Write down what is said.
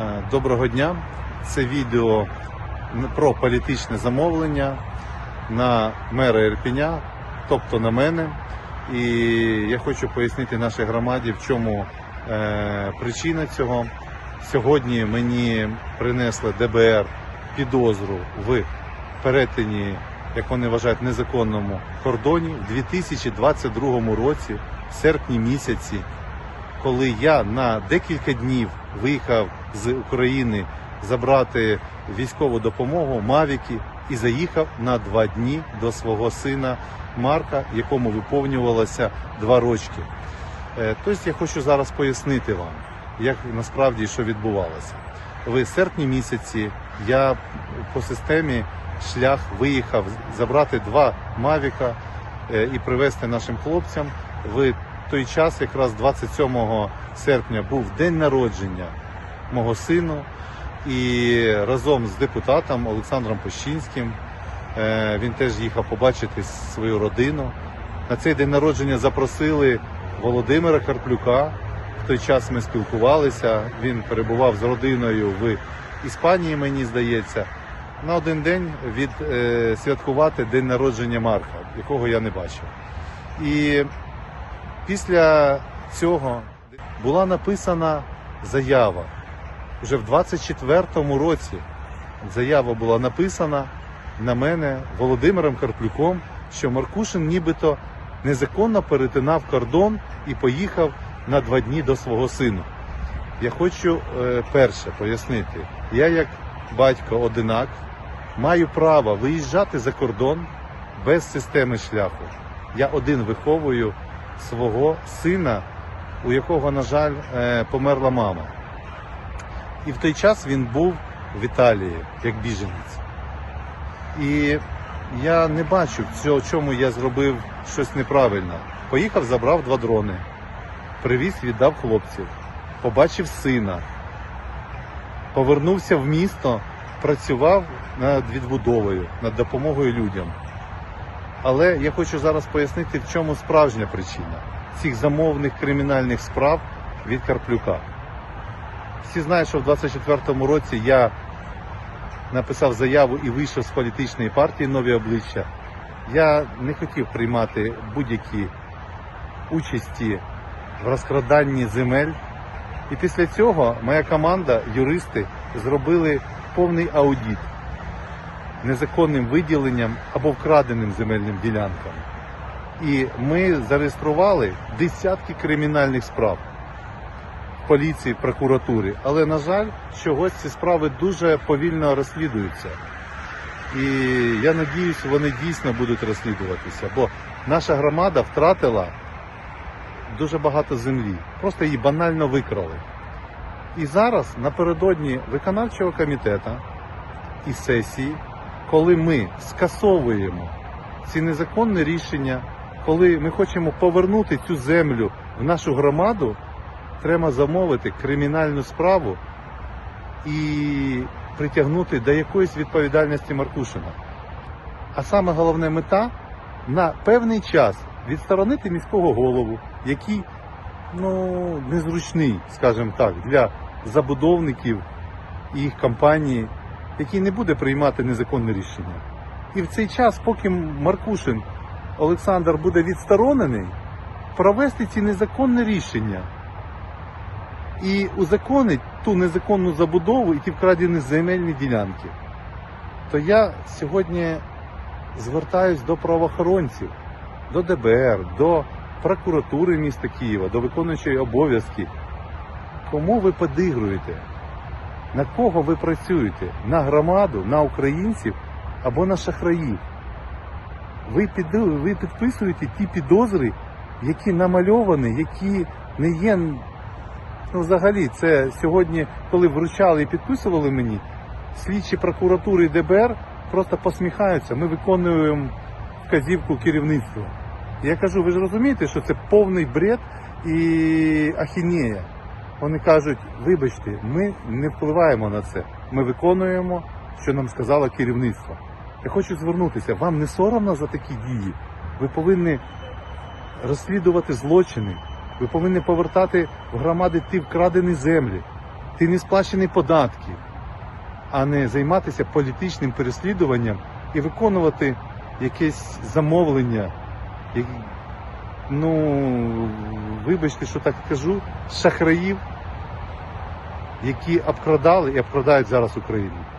Е, Доброго дня. Це відео про політичне замовлення на мера Ірпіня, тобто на мене. І я хочу пояснити нашій громаді, в чому е, причина цього. Сьогодні мені принесли ДБР підозру в перетині, як вони вважають, незаконному кордоні в 2022 році, в серпні місяці, коли я на декілька днів виїхав з України забрати військову допомогу Мавіки і заїхав на два дні до свого сина Марка, якому виповнювалося два рочки. Е, Тобто я хочу зараз пояснити вам, як насправді що відбувалося. В серпні місяці я по системі шлях виїхав забрати два Мавіка е, і привезти нашим хлопцям. В той час, якраз 27 серпня, був день народження мого сину, і разом з депутатом Олександром Пощинським е, він теж їхав побачити свою родину. На цей день народження запросили Володимира Карплюка. В той час ми спілкувалися. Він перебував з родиною в Іспанії, мені здається, на один день від е, день народження Марка, якого я не бачив. І після цього була написана заява. Вже в 24-му році заява була написана на мене Володимиром Карплюком, що Маркушин нібито незаконно перетинав кордон і поїхав на два дні до свого сина. Я хочу е, перше пояснити, я як батько одинак маю право виїжджати за кордон без системи шляху. Я один виховую свого сина, у якого, на жаль, е, померла мама. І в той час він був в Італії як біженець. І я не бачу в чому я зробив щось неправильно. Поїхав, забрав два дрони, привіз, віддав хлопців, побачив сина, повернувся в місто, працював над відбудовою, над допомогою людям. Але я хочу зараз пояснити, в чому справжня причина цих замовних кримінальних справ від Карплюка. Всі знають, що в 24-му році я написав заяву і вийшов з політичної партії нові обличчя. Я не хотів приймати будь-які участі в розкраданні земель. І після цього моя команда, юристи, зробили повний аудіт незаконним виділенням або вкраденим земельним ділянкам. І ми зареєстрували десятки кримінальних справ в поліції, прокуратурі. Але, на жаль, чогось ці справи дуже повільно розслідуються. І я надіюсь, вони дійсно будуть розслідуватися, бо наша громада втратила дуже багато землі. Просто її банально викрали. І зараз напередодні виконавчого комітету і сесії, коли ми скасовуємо ці незаконні рішення, коли ми хочемо повернути цю землю в нашу громаду, треба замовити кримінальну справу і притягнути до якоїсь відповідальності Маркушина. А саме головна мета на певний час відсторонити міського голову, який ну, незручний, скажімо так, для забудовників і їх компанії, який не буде приймати незаконне рішення. І в цей час, поки Маркушин Олександр буде відсторонений, провести ці незаконні рішення і узаконить ту незаконну забудову і ті вкрадені земельні ділянки, то я сьогодні звертаюсь до правоохоронців, до ДБР, до прокуратури міста Києва, до виконуючої обов'язки. Кому ви подигруєте? На кого ви працюєте? На громаду, на українців або на шахраїв? Ви, піду- ви підписуєте ті підозри, які намальовані, які не є. Ну, взагалі, це сьогодні, коли вручали і підписували мені, слідчі прокуратури і ДБР просто посміхаються. Ми виконуємо вказівку керівництва. Я кажу, ви ж розумієте, що це повний бред і ахінея. Вони кажуть, вибачте, ми не впливаємо на це. Ми виконуємо, що нам сказало керівництво. Я хочу звернутися, вам не соромно за такі дії. Ви повинні розслідувати злочини. Ви повинні повертати в громади ті вкрадені землі. платити несплачені податки, а не займатися політичним переслідуванням і виконувати якесь замовлення. Ну, вибачте, що так кажу, шахраїв, які обкрадали і обкрадають зараз Україну.